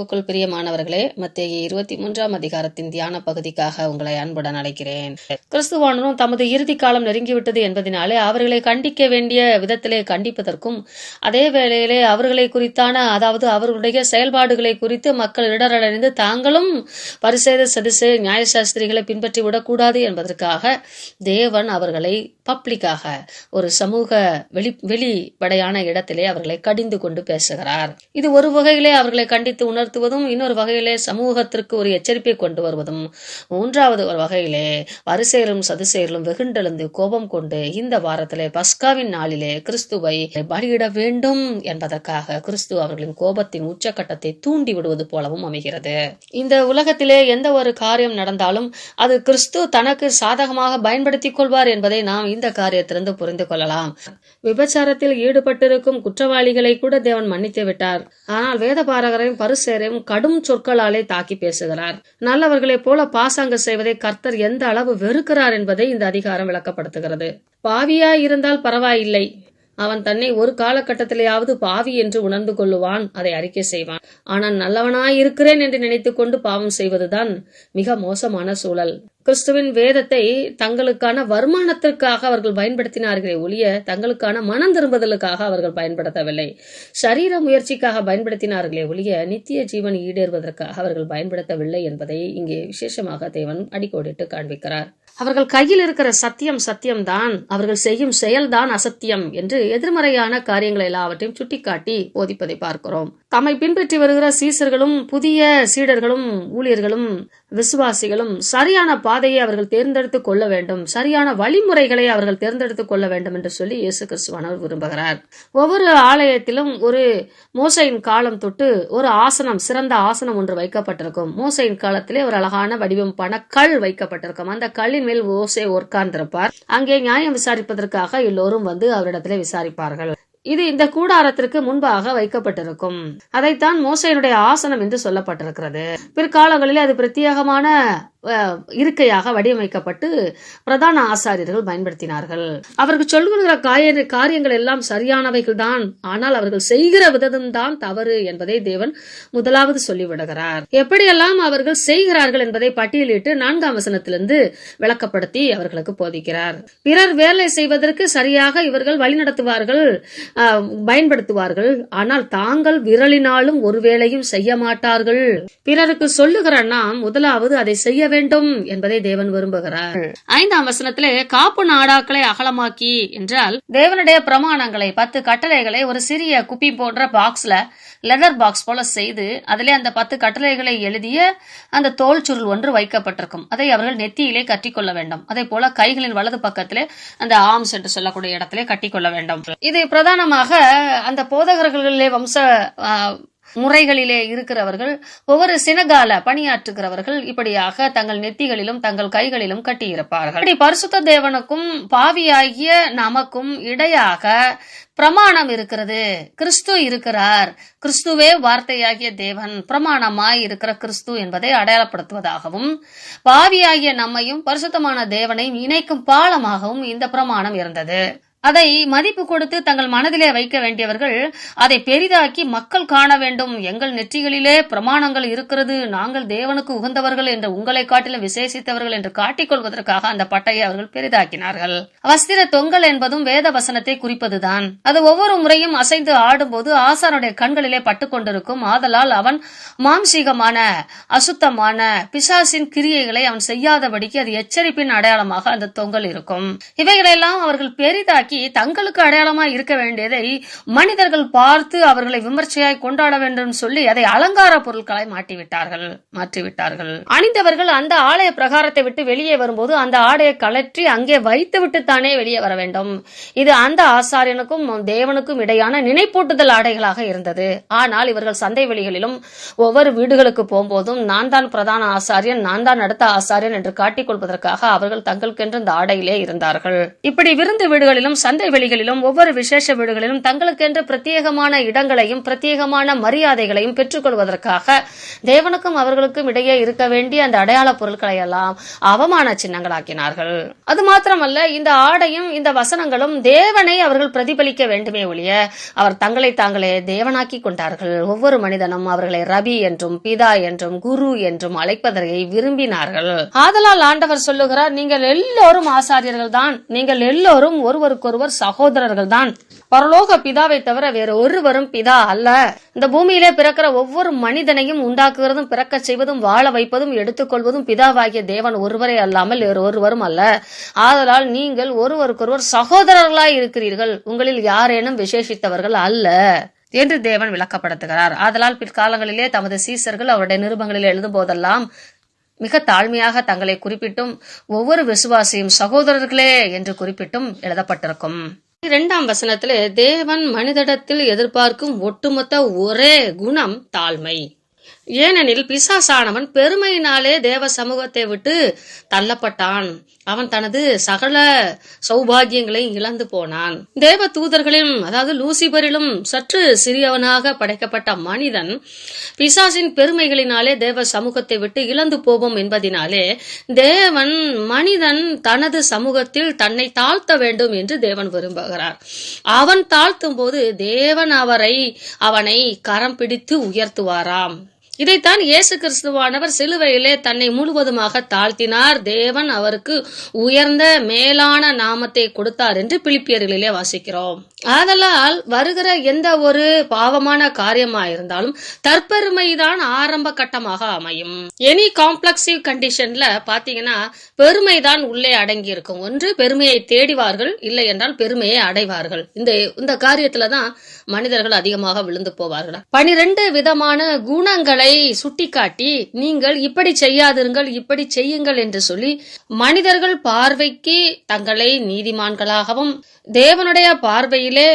கிறிஸ்துவுக்குள் பிரியமானவர்களே மத்திய இருபத்தி மூன்றாம் அதிகாரத்தின் தியான பகுதிக்காக உங்களை அன்புடன் அழைக்கிறேன். கிறிஸ்துவானரும் தமது இறுதி காலம் நெருங்கிவிட்டது என்பதனாலே அவர்களை கண்டிக்க வேண்டிய விதத்திலே கண்டிப்பதற்கும் அதே வேளையிலே அவர்களை குறித்தான அதாவது அவர்களுடைய செயல்பாடுகளை குறித்து மக்கள் இடரடைந்து தாங்களும் பரிசேத சதிசை நியாயசாஸ்திரிகளை பின்பற்றி விடக்கூடாது என்பதற்காக தேவன் அவர்களை பப்ளிக்காக ஒரு சமூக வெளி வெளிப்படையான இடத்திலே அவர்களை கடிந்து கொண்டு பேசுகிறார். இது ஒரு வகையிலே அவர்களை கண்டித்து உணர்த்துவதும் இன்னொரு வகையிலே சமூகத்திற்கு ஒரு எச்சரிப்பை கொண்டு வருவதும். மூன்றாவது ஒரு வகையிலே வரிசையிலும் சதுசேரும் வெகுண்டெழுந்து கோபம் கொண்டு இந்த வாரத்திலே பஸ்காவின் நாளிலே கிறிஸ்துவை பலியிட வேண்டும் என்பதற்காக கிறிஸ்து அவர்களின் கோபத்தின் உச்சக்கட்டத்தை தூண்டி விடுவது போலவும் அமைகிறது. இந்த உலகத்திலே எந்த ஒரு காரியம் நடந்தாலும் அது கிறிஸ்து தனக்கு சாதகமாக பயன்படுத்திக் கொள்வார் என்பதை நாம் இந்த காரியத்திலிருந்து புரிந்து கொள்ளலாம். விபச்சாரத்தில் ஈடுபட்டிருக்கும் குற்றவாளிகளை கூட தேவன் மன்னித்து விட்டார். ஆனால் வேத பாரகரையும் பரிசேரையும் கடும் சொற்களாலே தாக்கி பேசுகிறார். நல்லவர்களைப் போல பாசாங்க செய்வதை கர்த்தர் எந்த அளவு வெறுக்கிறார் என்பதை இந்த அதிகாரம் விளக்கப்படுத்துகிறது. பாவியா இருந்தால் பரவாயில்லை. அவன் தன்னை ஒரு காலகட்டத்திலேயாவது பாவி என்று உணர்ந்து கொள்ளுவான் அதை அறிக்கை செய்வான். ஆனால் நல்லவனாய் இருக்கிறேன் என்று நினைத்துக்கொண்டு பாவம் செய்வதுதான் மிக மோசமான சூழல். கிறிஸ்துவின் வேதத்தை தங்களுக்கான வருமானத்திற்காக அவர்கள் பயன்படுத்தினார்களே ஒழிய தங்களுக்கான மனம் திரும்புதலுக்காக அவர்கள் பயன்படுத்தவில்லை. சரீர முயற்சிக்காக பயன்படுத்தினார்களே ஒழிய நித்திய ஜீவன் ஈடேறுவதற்காக அவர்கள் பயன்படுத்தவில்லை என்பதை இங்கே விசேஷமாக தேவன் அடிக்கோடிட்டு காண்பிக்கிறார். அவர்கள் கையில் இருக்கிற சத்தியம் சத்தியம்தான். அவர்கள் செய்யும் செயல்தான் அசத்தியம் என்று எதிர்மறையான காரியங்கள் எல்லாவற்றையும் சுட்டிக்காட்டி போதிப்பதை பார்க்கிறோம். தம்மை பின்பற்றி வருகிற சீசர்களும் புதிய சீடர்களும் ஊழியர்களும் விசுவாசிகளும் சரியான பாதையை அவர்கள் தேர்ந்தெடுத்துக் கொள்ள வேண்டும். சரியான வழிமுறைகளை அவர்கள் தேர்ந்தெடுத்துக் கொள்ள வேண்டும் என்று சொல்லி இயேசு கிறிஸ்துவானவர் விரும்புகிறார். ஒவ்வொரு ஆலயத்திலும் ஒரு மோசையின் காலம் தொட்டு ஒரு ஆசனம் சிறந்த ஆசனம் ஒன்று வைக்கப்பட்டிருக்கும். மோசையின் காலத்திலே ஒரு அழகான வடிவம் கல் வைக்கப்பட்டிருக்கும். அந்த கல்லின் மேல் ஓசை உட்கார்ந்திருப்பார் அங்கே நியாயம் விசாரிப்பதற்காக எல்லோரும் வந்து அவரிடத்திலே விசாரிப்பார்கள். இது இந்த கூடாரத்திற்கு முன்பாக வைக்கப்பட்டிருக்கும். அதைத்தான் மோசையனுடைய ஆசனம் என்று சொல்லப்பட்டிருக்கிறது. பிற்காலங்களில் அது பிரத்யேகமான அஹ், இருக்கையாக வடிவமைக்கப்பட்டு பிரதான ஆசாரியர்கள் பயன்படுத்தினார்கள். அவர்கள் சொல்கிற காய காரியங்கள் எல்லாம் சரியானவைகள் தான் ஆனால் அவர்கள் செய்கிற விதம் தான் தவறு என்பதை தேவன் முதலாவது சொல்லிவிடுகிறார். எப்படியெல்லாம் அவர்கள் செய்கிறார்கள் என்பதை பட்டியலிட்டு நான்காம் வசனத்திலிருந்து விளக்கப்படுத்தி அவர்களுக்கு போதிக்கிறார். பிறர் வேலை செய்வதற்கு சரியாக இவர்கள் வழிநடத்துவார்கள். பயன்படுத்துவார்கள். ஆனால் தாங்கள் விரலினாலும் ஒரு வேளையும் செய்ய மாட்டார்கள். பிறருக்கு சொல்லுகிற நாம் முதலாவது அதை செய்ய வேண்டும் என்பதை தேவன் விரும்புகிறார். ஐந்தாம் வசனத்திலே காப்பு நாடாக்களை அகலமாக்கி என்றால் தேவனுடைய பிரமாணங்களை பத்து கட்டளைகளை ஒரு சிறிய குப்பி போன்ற பாக்ஸ்ல லெதர் பாக்ஸ் போல செய்து அதிலே அந்த பத்து கட்டளைகளை எழுதிய அந்த தோல் சுருள் ஒன்று வைக்கப்பட்டிருக்கும். அதை அவர்கள் நெத்தியிலே கட்டிக்கொள்ள வேண்டும். அதே போல கைகளின் வலது பக்கத்திலே அந்த ஆர்ம்ஸ் என்று சொல்லக்கூடிய இடத்திலே கட்டிக்கொள்ள வேண்டும். இது பிரதானமாக அந்த போதகர்களிலே வம்ச முறைகளிலே இருக்கிறவர்கள் ஒவ்வொரு சினகால பணியாற்றுகிறவர்கள் இப்படியாக தங்கள் நெத்திகளிலும் தங்கள் கைகளிலும் கட்டியிருப்பார்கள். இப்படி பரிசுத்த தேவனுக்கும் பாவியாகிய நமக்கும் இடையாக பிரமாணம் இருக்கிறது. கிறிஸ்து இருக்கிறார். கிறிஸ்துவே வார்த்தையாகிய தேவன் பிரமாணமாய் இருக்கிற கிறிஸ்து என்பதை அடையாளப்படுத்துவதாகவும் பாவியாகிய நம்மையும் பரிசுத்தமான தேவனையும் இணைக்கும் பாலமாகவும் இந்த பிரமாணம் இருந்தது. அதை மதிப்பு கொடுத்து தங்கள் மனதிலே வைக்க வேண்டியவர்கள் அதை பெரிதாக்கி மக்கள் காண வேண்டும். எங்கள் நெற்றிகளிலே பிரமாணங்கள் இருக்கிறது. நாங்கள் தேவனுக்கு உகந்தவர்கள் என்று உங்களை காட்டிலும் விசேஷித்தவர்கள் என்று காட்டிக்கொள்வதற்காக அந்த பட்டையை அவர்கள் பெரிதாக்கினார்கள். வஸ்திர தொங்கல் என்பதும் வேத வசனத்தை குறிப்பதுதான். அது ஒவ்வொரு முறையும் அசைந்து ஆடும்போது ஆசானுடைய கண்களிலே பட்டுக்கொண்டிருக்கும் ஆதலால் அவன் மாம்சீகமான அசுத்தமான பிசாசின் கிரியைகளை அவன் செய்யாதபடிக்கு அது எச்சரிப்பின் அடையாளமாக அந்த தொங்கல் இருக்கும். இவைகளெல்லாம் அவர்கள் பெரிதாக்கி தங்களுக்கு அடையாளமா இருக்க வேண்டியதை மனிதர்கள் பார்த்து அவர்களை விமர்சையாய் கொண்டாட வேண்டும் சொல்லி அதை அலங்கார பொருட்களை மாட்டிவிட்டார்கள் மாற்றிவிட்டார்கள். அணிந்தவர்கள் அந்த ஆலய பிரகாரத்தை விட்டு வெளியே வரும்போது அந்த ஆடையை கலற்றி அங்கே வைத்து தானே வெளியே வர வேண்டும். இது அந்த ஆசாரியனுக்கும் தேவனுக்கும் இடையான நினைப்பூட்டுதல் ஆடைகளாக இருந்தது. ஆனால் இவர்கள் சந்தை வெளிகளிலும் ஒவ்வொரு வீடுகளுக்கு போகும்போதும் நான் தான் பிரதான ஆசாரியன் நான் தான் அடுத்த ஆசாரியன் என்று காட்டிக் கொள்வதற்காக அவர்கள் தங்களுக்கென்று இந்த ஆடையிலே இருந்தார்கள். இப்படி விருந்து வீடுகளிலும் சந்தை வெளிகளிலும் ஒவ்வொரு விசேஷ வீடுகளிலும் தங்களுக்கென்று பிரத்யேகமான இடங்களையும் பிரத்யேகமான மரியாதைகளையும் பெற்றுக்கொள்வதற்காக தேவனுக்கும் அவர்களுக்கும் இடையே இருக்க வேண்டிய அந்த அடையாள பொருட்களை எல்லாம் அவமான சின்னங்களாக்கினார்கள். அது மாத்திரமல்ல இந்த ஆடையும் இந்த வசனங்களும் தேவனை அவர்கள் பிரதிபலிக்க வேண்டுமே ஒழிய அவர் தங்களை தாங்களே தேவனாக்கி கொண்டார்கள். ஒவ்வொரு மனிதனும் அவர்களை ரபி என்றும் பிதா என்றும் குரு என்றும் அழைப்பதை விரும்பினார்கள். ஆதலால் ஆண்டவர் சொல்லுகிறார் நீங்கள் எல்லோரும் ஆசாரியர்கள் தான் நீங்கள் எல்லோரும் ஒருவருக்கொருவர் சகோதரர்கள் தான் பரலோக பிதாவை தவிர வேறு ஒருவரும் பிதா அல்ல. இந்த பூமியிலே பிறக்கிற ஒவ்வொரு மனிதனையும் உண்டாக்குகிறதும் பிறக்க செய்வதும் வாழ வைப்பதும் எடுத்துக்கொள்வதும் பிதாவாகிய தேவன் ஒருவரே அல்லாமல் வேறு ஒருவரும் அல்ல. ஆதலால் நீங்கள் ஒருவருக்கொருவர் சகோதரர்களாய் இருக்கிறீர்கள். உங்களில் யாரேனும் விசேஷித்தவர்கள் அல்ல என்று தேவன் விளக்கப்படுத்துகிறார். ஆதலால் பிற்காலங்களிலே தமது சீசர்கள் அவருடைய நிருபங்களில் எழுதும் போதெல்லாம் மிக தாழ்மையாக தங்களை குறிப்பிட்டும் ஒவ்வொரு விசுவாசியும் சகோதரர்களே என்று குறிப்பிட்டும் எழுதப்பட்டிருக்கும். இரண்டாம் வசனத்திலே தேவன் மனிதடத்தில் எதிர்பார்க்கும் ஒட்டுமொத்த ஒரே குணம் தாழ்மை. ஏனெனில் பிசாசானவன் பெருமையினாலே தேவ சமூகத்தை விட்டு தள்ளப்பட்டான். அவன் தனது சகல சௌபாகியங்களையும் இழந்து போனான். தேவ தூதர்களிலும் அதாவது லூசிபரிலும் சற்று சிறியவனாக படைக்கப்பட்ட மனிதன் பிசாசின் பெருமைகளினாலே தேவ சமூகத்தை விட்டு இழந்து போவோம் என்பதினாலே தேவன் மனிதன் தனது சமூகத்தில் தன்னை தாழ்த்த வேண்டும் என்று தேவன் விரும்புகிறார். அவன் தாழ்த்தும் போது தேவன் அவரை அவனை கரம் பிடித்து உயர்த்துவாராம். இதைத்தான் இயேசு கிறிஸ்துவானவர் சிலுவையிலே தன்னை முழுவதுமாக தாழ்த்தினார். தேவன் அவருக்கு உயர்ந்த மேலான நாமத்தை கொடுத்தார் என்று பிலிப்பியர்களிலே வாசிக்கிறோம். ஆதலால் வருகிற எந்த ஒரு பாவமான காரியமா இருந்தாலும் தற்பெருமைதான் ஆரம்ப கட்டமாக அமையும். எனி காம்ப்ளெக்சிவ் கண்டிஷன்ல பாத்தீங்கன்னா பெருமைதான் உள்ளே அடங்கி இருக்கும் ஒன்று பெருமையை தேடிவார்கள் இல்லை என்றால் பெருமையை அடைவார்கள். இந்த இந்த காரியத்துல தான் மனிதர்கள் அதிகமாக விழுந்து போவார்கள்? பனிரெண்டு விதமான குணங்களை சுட்டிக்காட்டி நீங்கள் இப்படி செய்யாதிருங்கள் இப்படி செய்யுங்கள் என்று சொல்லி மனிதர்கள் பார்வைக்கு தங்களை நீதிமான்களாகவும் தேவனுடைய பார்வையிலே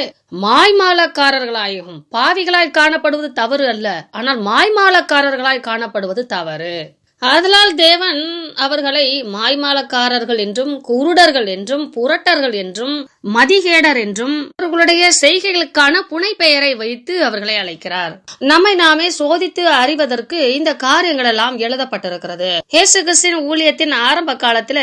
மாய்மாலக்காரர்களாயும் பாவிகளாய் காணப்படுவது தவறு அல்ல. ஆனால் மாய்மாலக்காரர்களாய் காணப்படுவது தவறு. ஆதலால் தேவன் அவர்களை மாய்மாலக்காரர்கள் என்றும் குருடர்கள் என்றும் புரட்டர்கள் என்றும் மதிகேடர் என்றும் அவர்களுடைய செய்கைகளுக்கான புனை பெயரை வைத்து அவர்களை அழைக்கிறார். நம்மை நாமே சோதித்து அறிவதற்கு இந்த காரியங்கள் எல்லாம் எழுதப்பட்டிருக்கிறது. இயேசு கிறிஸ்தின் ஊழியத்தின் ஆரம்ப காலத்துல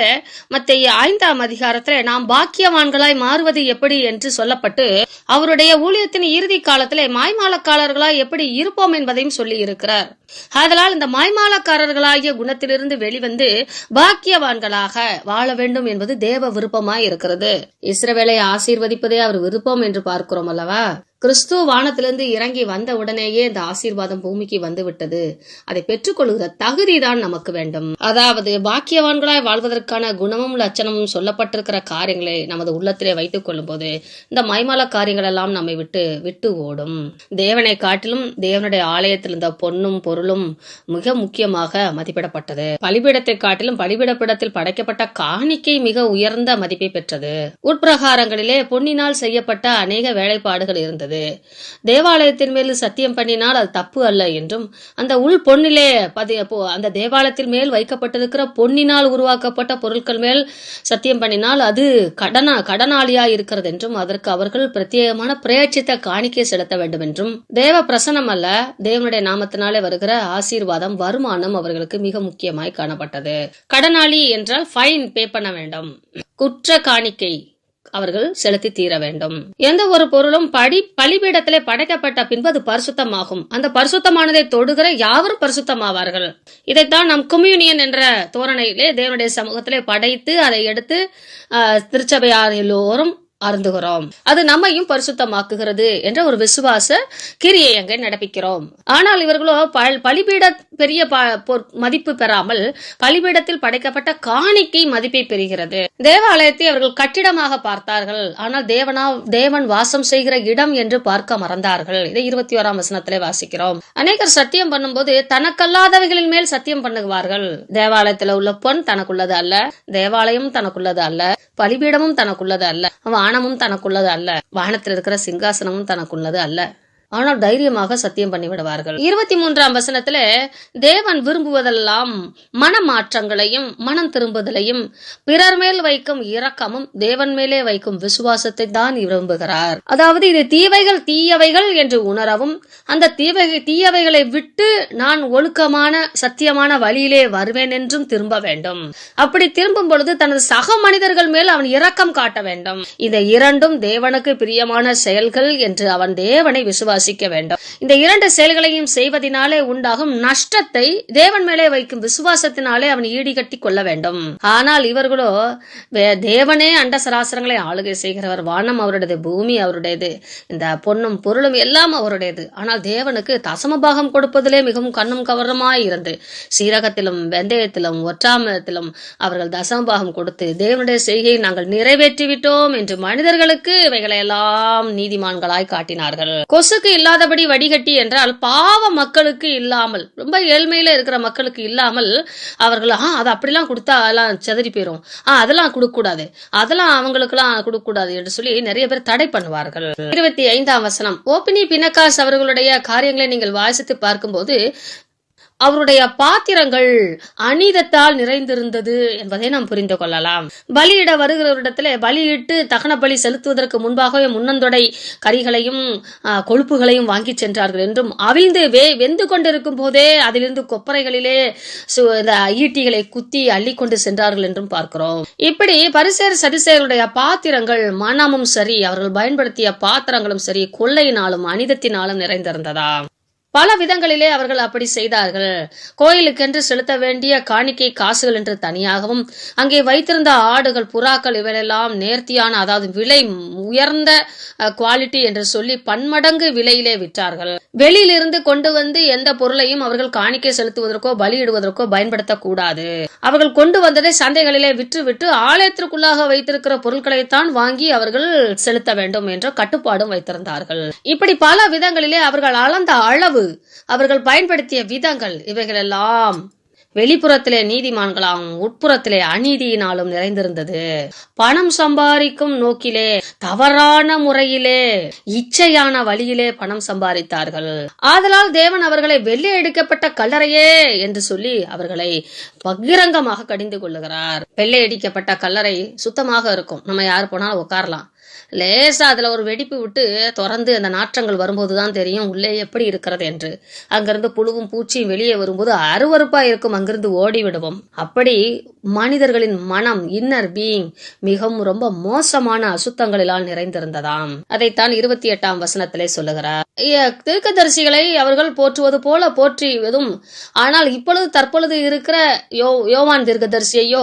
மத்திய ஐந்தாம் அதிகாரத்துல நாம் பாக்கியவான்களாய் மாறுவது எப்படி என்று சொல்லப்பட்டு அவருடைய ஊழியத்தின் இறுதி காலத்திலே மாய்மாலக்காரர்களாய் எப்படி இருப்போம் என்பதையும் சொல்லி இருக்கிறார் ஆதலால் இந்த மாய்மாலக்காரர்களாகிய குணத்திலிருந்து வெளிவந்து பாக்கியவான்களாக வாழ வேண்டும் என்பது தேவ விருப்பமாய் இருக்கிறது இஸ்ரவேலை ஆசீர்வதிப்பதே அவர் விருப்பம் என்று பார்க்கிறோம் அல்லவா? கிறிஸ்துவ வானத்திலிருந்து இறங்கி வந்த உடனேயே இந்த ஆசீர்வாதம் பூமிக்கு வந்து விட்டது அதை பெற்றுக்கொள்கிற தகுதி தான் நமக்கு வேண்டும். அதாவது பாக்கியவான்களாய் வாழ்வதற்கான குணமும் லட்சணமும் சொல்லப்பட்டிருக்கிற காரியங்களை நமது உள்ளத்திலே வைத்துக் கொள்ளும் போது இந்த மைமால காரியங்கள் எல்லாம் நம்மை விட்டு விட்டு ஓடும். தேவனை காட்டிலும் தேவனுடைய ஆலயத்தில் இருந்த பொன்னும் பொருளும் மிக முக்கியமாக மதிப்பிடப்பட்டது. பலிபீடத்தை காட்டிலும் பலிபீடப்பிடத்தில் படைக்கப்பட்ட காணிக்கை மிக உயர்ந்த மதிப்பை பெற்றது. உட்பிரகாரங்களிலே பொன்னினால் செய்யப்பட்ட அநேக வேலைப்பாடுகள் இருந்தது. தேவாலயத்தின் மேல் சத்தியம் பண்ணினால் அது தப்பு அல்ல என்றும் அந்த உள் பொன்னிலே பதி அந்த தேவாலயத்தின் மேல் வைக்கப்பட்டிருக்கிற பொன்னினால் உருவாக்கப்பட்ட பொருட்கள் மேல் சத்தியம் பண்ணினால் அது கடனா கடனாளியா இருக்கிறது என்றும் அதற்கு அவர்கள் பிரத்யேகமான பிரயட்சித்த காணிக்கை செலுத்த வேண்டும் என்றும். தேவ பிரசனம் அல்ல தேவனுடைய நாமத்தினாலே வருகிற ஆசீர்வாதம் வருமானம் அவர்களுக்கு மிக முக்கியமாய் காணப்பட்டது. கடனாளி என்றால் ஃபைன் பே பண்ண வேண்டும். குற்ற காணிக்கை. அவர்கள் செலுத்தி தீர வேண்டும். எந்த ஒரு பொருளும் படி பலிபீடத்திலே படைக்கப்பட்ட பின்பு அது பரிசுத்தமாகும். அந்த பரிசுத்தமானதை தொடுகிற யாவரும் பரிசுத்தமாவார்கள்? இதைத்தான் நம் கம்யூனியன் என்ற தோரணையிலே தேவனுடைய சமூகத்திலே படைத்து அதை எடுத்து திருச்சபையார் எல்லோரும் அருந்துகிறோம். அது நம்மையும் பரிசுத்தமாக்குகிறது என்ற ஒரு விசுவாச கிரியை அங்கே நடப்பிக்கிறோம். ஆனால் இவர்களோ பலிபீட பெரிய ப- மதிப்பு பெறாமல் பலிபீடத்தில் படைக்கப்பட்ட காணிக்கை மதிப்பை பெறுகிறது. தேவாலயத்தை அவர்கள் கட்டிடமாக பார்த்தார்கள். ஆனால் தேவனா தேவன் வாசம் செய்கிற இடம் என்று பார்க்க மறந்தார்கள். இதை இருபத்தி ஓராம் வசனத்திலே வாசிக்கிறோம். அநேகர் சத்தியம் பண்ணும்போது தனக்கல்லாதவைகளின் மேல் சத்தியம் பண்ணுவார்கள். தேவாலயத்தில் உள்ள பொன் தனக்குள்ளது அல்ல தேவாலயம் தனக்குள்ளது அல்ல பலிபீடமும் தனக்குள்ளது அல்ல. வானமும் தனக்குள்ளது அல்ல. வானத்தில் இருக்கிற சிங்காசனமும் தனக்குள்ளது அல்ல. ஆனால் தைரியமாக சத்தியம் பண்ணிவிடுவார்கள். இருபத்தி மூன்றாம் வசனத்துல தேவன் விரும்புவதெல்லாம் மனமாற்றங்களையும் மனம் திரும்புதலையும் பிறர் மேல் வைக்கும் இரக்கமும் தேவன் மேலே வைக்கும் விசுவாசத்தை தான் விரும்புகிறார். அதாவது இது தீவைகள் தீயவைகள் என்று உணரவும் அந்த தீவை தீயவைகளை விட்டு நான் ஒழுக்கமான சத்தியமான வழியிலே வருவேன் என்றும் திரும்ப வேண்டும். அப்படி திரும்பும் பொழுது தனது சக மனிதர்கள் மேல் அவன் இரக்கம் காட்ட வேண்டும். இந்த இரண்டும் தேவனுக்கு பிரியமான செயல்கள் என்று அவன் தேவனை விசுவாசிக்க வேண்டும். இந்த இரண்டு செயல்களையும் செய்வதனாலே உண்டாகும் நஷ்டத்தை தேவன் மேலே வைக்கும் விசுவாசத்தினாலே அவன் ஈடுகட்டி கொள்ள வேண்டும். ஆனால் இவர்களோ தேவனே அண்ட சராசரங்களை ஆளுகை செய்கிறவர் வானம் அவருடையது பூமி அவருடையது இந்த பொன்னும் பொருளும் எல்லாம் அவருடையது. ஆனால் தேவனுக்கு தசமபாகம் கொடுப்பதிலே மிகவும் கண்ணும் கவரமாய் இருந்து சீரகத்திலும் வெந்தயத்திலும் ஒற்றாமத்திலும் அவர்கள் தசமபாகம் கொடுத்து தேவனுடைய செய்கையை நாங்கள் நிறைவேற்றிவிட்டோம் என்று மனிதர்களுக்கு இவைகளை எல்லாம் நீதிமான்களாய் காட்டினார்கள். கொசுக்கு இல்லாதபடி வடிகட்டி என்றால் பாவ மக்களுக்கு இல்லாமல் ரொம்ப ஏழ்மையில இருக்கிற மக்களுக்கு இல்லாமல் அவர்கள் ஆ அது அப்படிலாம் கொடுத்தா அதெல்லாம் செதறி போயிரும். ஆ அதெல்லாம் கொடுக்க கூடாது அதெல்லாம் அவங்களுக்கெல்லாம் கொடுக்க கூடாது என்று சொல்லி நிறைய பேர் தடை பண்ணுவார்கள். இருபத்தி ஐந்தாம் வசனம். ஓபினி பினகாஸ் அவர்களுடைய காரியங்களை நீங்கள் வாசித்து பார்க்கும்போது அவருடைய பாத்திரங்கள் அநீதத்தால் நிறைந்திருந்தது என்பதை நாம் புரிந்து கொள்ளலாம். பலியிட வருகிறவரிடத்துல பலியிட்டு தகன பலி செலுத்துவதற்கு முன்பாகவே முன்னந்தொடை கறிகளையும் கொழுப்புகளையும் வாங்கி சென்றார்கள் என்றும் அவிழ்ந்து வே வெந்து கொண்டிருக்கும் போதே அதிலிருந்து கொப்பரைகளிலே சு- இந்த ஈட்டிகளை குத்தி அள்ளிக்கொண்டு சென்றார்கள் என்றும் பார்க்கிறோம். இப்படி பரிசேர் சதிசேருடைய பாத்திரங்கள் மனமும் சரி அவர்கள் பயன்படுத்திய பாத்திரங்களும் சரி கொள்ளையினாலும் அனிதத்தினாலும் நிறைந்திருந்ததா? பல விதங்களிலே அவர்கள் அப்படி செய்தார்கள். கோயிலுக்கென்று செலுத்த வேண்டிய காணிக்கை காசுகள் என்று தனியாகவும் அங்கே வைத்திருந்த ஆடுகள் புறாக்கள் இவையெல்லாம் நேர்த்தியான அதாவது விலை உயர்ந்த குவாலிட்டி என்று சொல்லி பன்மடங்கு விலையிலே விற்றார்கள். வெளியிலிருந்து கொண்டு வந்து எந்த பொருளையும் அவர்கள் காணிக்கை செலுத்துவதற்கோ பலியிடுவதற்கோ பயன்படுத்தக்கூடாது. அவர்கள் கொண்டு வந்ததை சந்தைகளிலே விற்று விட்டு ஆலயத்திற்குள்ளாக வைத்திருக்கிற பொருட்களைத்தான் வாங்கி அவர்கள் செலுத்த வேண்டும் என்ற கட்டுப்பாடும் வைத்திருந்தார்கள். இப்படி பல விதங்களிலே அவர்கள் அளந்த அளவு அவர்கள் பயன்படுத்திய விதங்கள் இவைகளெல்லாம். வெளிப்புறத்திலே நீதிமான்களாகவும் உட்புறத்திலே அநீதியினாலும் நிறைந்திருந்தது. பணம் சம்பாதிக்கும் நோக்கிலே தவறான முறையிலே இச்சையான வழியிலே பணம் சம்பாதித்தார்கள் ஆதலால் தேவன் அவர்களை வெள்ளை எடுக்கப்பட்ட கல்லறையே என்று சொல்லி அவர்களை பகிரங்கமாக கடிந்து கொள்ளுகிறார். வெள்ளை அடிக்கப்பட்ட கல்லறை சுத்தமாக இருக்கும். நம்ம யார் போனாலும் உட்காரலாம். லேசா அதுல ஒரு வெடிப்பு விட்டு திறந்து அந்த நாற்றங்கள் வரும்போது தான் தெரியும் உள்ளே எப்படி இருக்கிறது என்று. அங்கிருந்து புழுவும் பூச்சியும் வெளியே வரும்போது அருவருப்பா இருக்கும். அங்கிருந்து ஓடி விடுவோம். அப்படி மனிதர்களின் மனம் இன்னர் பீயிங் மிகவும் ரொம்ப மோசமான அசுத்தங்களிலால் நிறைந்திருந்ததாம். அதைத்தான் இருபத்தி எட்டாம் வசனத்திலே சொல்லுகிறார். தீர்க்கதரிசிகளை அவர்கள் போற்றுவது போல போற்றியதும் ஆனால் இப்பொழுது தற்பொழுது இருக்கிற யோ யோவான் தீர்க்கதரிசியையோ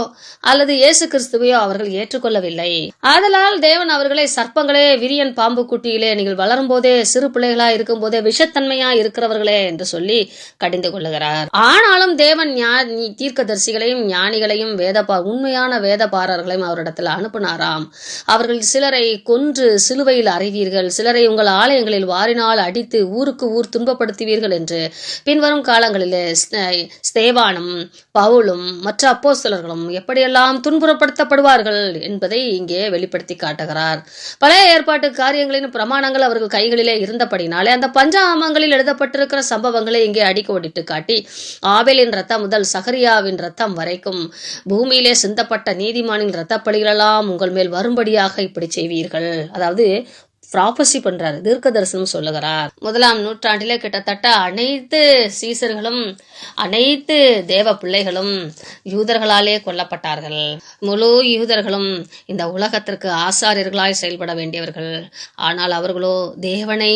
அல்லது இயேசு கிறிஸ்துவையோ அவர்கள் ஏற்றுக்கொள்ளவில்லை. ஆதலால் தேவன் அவர்களை சர்ப்பங்களே விரியன் பாம்பு குட்டியிலே நீங்கள் வளரும் போதே சிறு பிள்ளைகளா இருக்கும் போதே விஷத்தன்மையா இருக்கிறவர்களே என்று சொல்லி கடிந்து கொள்ளுகிறார். ஆனாலும் தேவன் ஞா- தீர்க்கதரிசிகளையும் ஞானிகளையும் வேதபா உண்மையான வேதபாரர்களையும் அவரிடத்தில் அனுப்பினாராம். அவர்கள் சிலரை கொன்று சிலுவையில் அறிவீர்கள். சிலரை உங்கள் ஆலயங்களில் வாரினால் அடித்து ஊருக்கு ஊர் துன்பப்படுத்துவீர்கள் என்று. பின்வரும் காலங்களிலே ஸ்தே- ஸ்தேவானும் பவுலும் மற்ற அப்போஸ்தலர்களும் எப்படியெல்லாம் துன்புறப்படுத்தப்படுவார்கள் என்பதை இங்கே வெளிப்படுத்தி காட்டுகிறார். பழைய ஏற்பாட்டு காரியங்களின் பிரமாணங்கள் அவர்கள் கைகளிலே இருந்தபடினாலே அந்த பஞ்சாமங்களில் எழுதப்பட்டிருக்கிற சம்பவங்களை இங்கே அடிக்கோடிட்டு காட்டி ஆபேலின் ரத்தம் முதல் சகரியாவின் ரத்தம் வரைக்கும் பூமியிலே சிந்தப்பட்ட நீதிமானின் ரத்த பலிகளெல்லாம் உங்கள் மேல் வரும்படியாக இப்படி செய்வீர்கள். அதாவது ப்ராபசி பண்றாரு தீர்க்க தரிசனம் சொல்லுகிறார். முதலாம் நூற்றாண்டிலே கிட்டத்தட்ட அனைத்து சீசர்களும் அனைத்து தேவ பிள்ளைகளும் யூதர்களாலே கொல்லப்பட்டார்கள். முழு யூதர்களும் இந்த உலகத்திற்கு ஆசாரியர்களாய் செயல்பட வேண்டியவர்கள். ஆனால் அவர்களோ தேவனை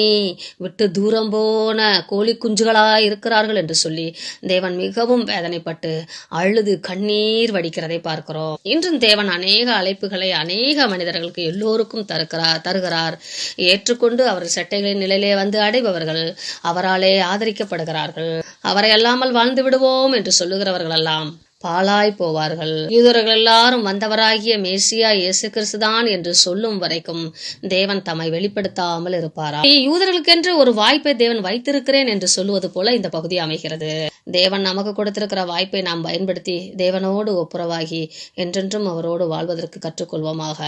விட்டு தூரம் போன கோழி குஞ்சுகளாய் இருக்கிறார்கள் என்று சொல்லி தேவன் மிகவும் வேதனைப்பட்டு அழுது கண்ணீர் வடிக்கிறதை பார்க்கிறோம். இன்றும் தேவன் அநேக அழைப்புகளை அநேக மனிதர்களுக்கு எல்லோருக்கும் தருகிறார் தருகிறார். ஏற்றுக்கொண்டு அவர் சட்டைகளின் நிலையிலே வந்து அடைபவர்கள். அவராலே ஆதரிக்கப்படுகிறார்கள். அவரை அல்லாமல் வாழ்ந்து விடுவோம் என்று சொல்லுகிறவர்கள் எல்லாம் பாழாய் போவார்கள். யூதர்கள் எல்லாரும் வந்தவராகிய மேசியா இயேசு கிறிஸ்துதான் என்று சொல்லும் வரைக்கும் தேவன் தம்மை வெளிப்படுத்தாமல் இருப்பாரா? யூதர்களுக்கென்று ஒரு வாய்ப்பை தேவன் வைத்திருக்கிறேன் என்று சொல்லுவது போல இந்த பகுதி அமைகிறது. தேவன் நமக்கு கொடுத்திருக்கிற வாய்ப்பை நாம் பயன்படுத்தி தேவனோடு ஒப்புரவாகி என்றென்றும் அவரோடு வாழ்வதற்கு கற்றுக்கொள்வோமாக.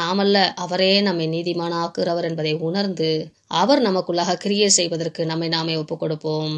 நாமல்ல அவரே நம்மை நீதிமானாக்குறவர் என்பதை உணர்ந்து அவர் நமக்குள்ளாக கிரியை செய்வதற்கு நம்மை நாமே ஒப்புக் கொடுப்போம்